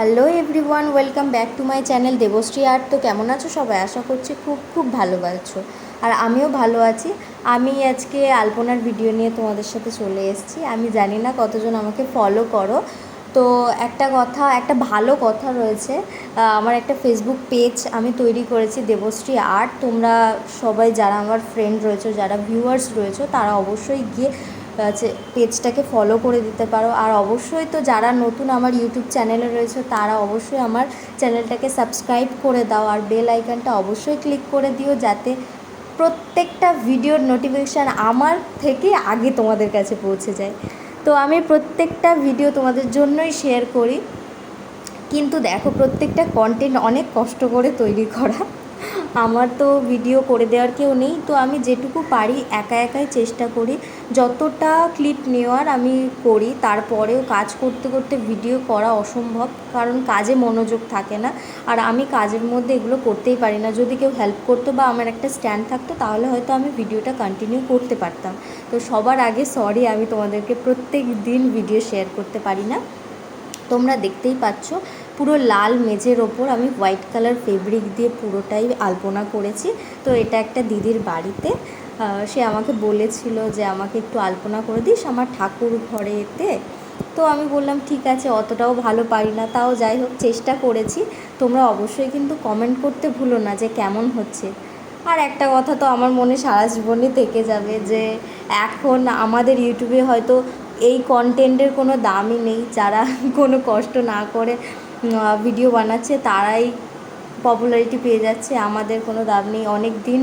Hello everyone welcome back to my channel Debashree art তো কেমন আছো সবাই? আশা করছি খুব খুব ভালো আছো। আর আমিও ভালো আছি। আমি আজকে আলপনার ভিডিও নিয়ে তোমাদের সাথে চলে এসেছি। আমি জানি না কতজন আমাকে ফলো করো। তো একটা কথা, একটা ভালো কথা রয়েছে। আমার একটা ফেসবুক পেজ আমি তৈরি করেছি দেবশ্রী আর্ট তোমরা সবাই যারা আমার ফ্রেন্ড রয়েছে, যারা ভিউয়ার্স রয়েছে, তারা অবশ্যই গিয়ে পেজটাকে ফলো করে দিতে পারো। আর অবশ্যই তো যারা নতুন আমার ইউটিউব চ্যানেলে রয়েছে, তারা অবশ্যই আমার চ্যানেলটাকে সাবস্ক্রাইব করে দাও। আর বেল আইকনটা অবশ্যই ক্লিক করে দিও যাতে প্রত্যেকটা ভিডিওর নোটিফিকেশান আমার থেকে আগে তোমাদের কাছে পৌঁছে যায়। তো আমি প্রত্যেকটা ভিডিও তোমাদের জন্যই শেয়ার করি। কিন্তু দেখো, প্রত্যেকটা কন্টেন্ট অনেক কষ্ট করে তৈরি করা। আমার তো ভিডিও করে দেওয়ার কেউ নেই, তো আমি যেটুকু পারি একা একাই চেষ্টা করি। যতটা ক্লিপ নেওয়ার আমি করি, তারপরেও কাজ করতে করতে ভিডিও করা অসম্ভব, কারণ কাজে মনোযোগ থাকে না। আর আমি কাজের মধ্যে এগুলো করতেই পারি না। যদি কেউ হেল্প করতো বা আমার একটা স্ট্যান্ড থাকতো, তাহলে হয়তো আমি ভিডিওটা কন্টিনিউ করতে পারতাম। তো সবার আগে সরি আমি তোমাদেরকে প্রত্যেক দিন ভিডিও শেয়ার করতে পারি না। তোমরা দেখতেই পাচ্ছ পুরো লাল মেঝের ওপর আমি হোয়াইট কালার ফেব্রিক দিয়ে পুরোটাই আলপনা করেছি। তো এটা একটা দিদির বাড়িতে। সে আমাকে বলেছিল যে, আমাকে একটু আলপনা করে দিস আমার ঠাকুর ঘরে এতে। তো আমি বললাম, ঠিক আছে, অতটাও ভালো পারি না। তাও যাই হোক, চেষ্টা করেছি। তোমরা অবশ্যই কিন্তু কমেন্ট করতে ভুলো না যে, কেমন হচ্ছে। আর একটা কথা তো আমার মনে সারা জীবনই থেকে যাবে যে, এখন আমাদের ইউটিউবে হয়তো এই কন্টেন্টের কোনো দামই নেই। যারা কোনো কষ্ট না করে ভিডিও বানাচ্ছে, তারাই পপুলারিটি পেয়ে যাচ্ছে, আমাদের কোনো দাম নেই। অনেক দিন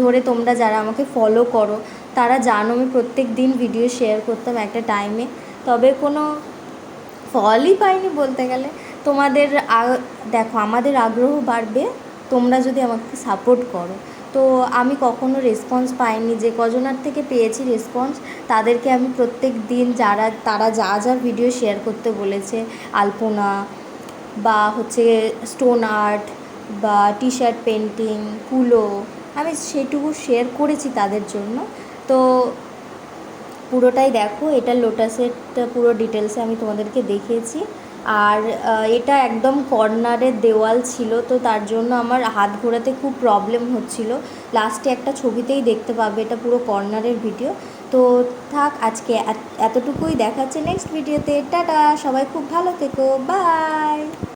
ধরে তোমরা যারা আমাকে ফলো করো, তারা জানো আমি প্রত্যেক দিন ভিডিও শেয়ার করতাম একটা টাইমে তবে কোনো ফলই পাইনি বলতে গেলে। তোমাদের দেখো, আমাদের আগ্রহ বাড়বে, তোমরা যদি আমাকে সাপোর্ট করো। তো আমি কখনো রেসপন্স পাইনি, যে কজনার থেকে পেয়েছি রেসপন্স তাদেরকে আমি প্রত্যেক দিন যারা, তারা যা যা ভিডিও শেয়ার করতে বলেছে, আলপনা বা হচ্ছে স্টোন আর্ট বা টি শার্ট পেন্টিং কুলো, আমি সেটুকু শেয়ার করেছি তাদের জন্য। তো পুরোটাই দেখো, এটা লোটাসের পুরো ডিটেলসে আমি তোমাদেরকে দেখিয়েছি। আর এটা একদম কর্নারের দেওয়াল ছিল, তো তার জন্য আমার হাত ঘোরাতে খুব প্রবলেম হচ্ছিল। লাস্টে একটা ছবিতেই দেখতে পাবে, এটা পুরো কর্নারের ভিডিও তো থাক, আজকে এতটুকুই দেখাচ্ছে নেক্সট ভিডিওতে টাটা, সবাই খুব ভালো থেকো বাই